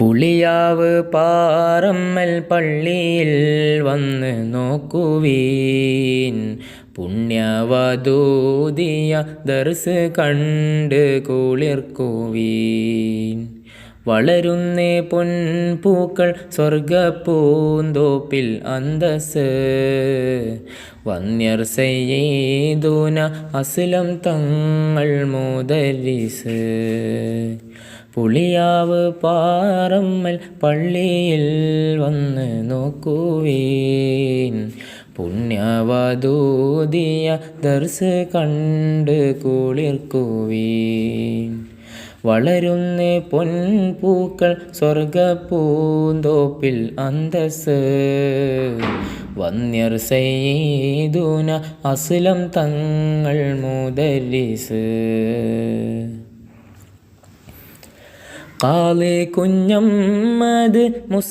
പുളിയാവ് പാറമ്മൽ പള്ളിയിൽ വന്ന് നോക്കുവീൻ. പുണ്യവധൂതിയ ദർസ് കണ്ട് കുളിർക്കുവീൻ. വളരുന്നേ പൊൻപൂക്കൾ സ്വർഗപ്പൂന്തോപ്പിൽ അന്തസ് വന്യർ സയ്യേദൂന അസ്ലം തങ്ങൾ മോദരിസ്. പുളിയാവ് പാറമ്മൽ പള്ളിയിൽ വന്ന് നോക്കുവീൻ. പുണ്യവധൂതിയ ദർസ് കണ്ട് കുളിർക്കുവീൻ. വളരുന്ന പൊൻപൂക്കൾ സ്വർഗപ്പൂന്തോപ്പിൽ അന്തസ് വന്യർ സയ്യിദൂന അസുലം തങ്ങൾ മുതലിസ്. കാളെ കുഞ്ഞമ്മത് മുസ്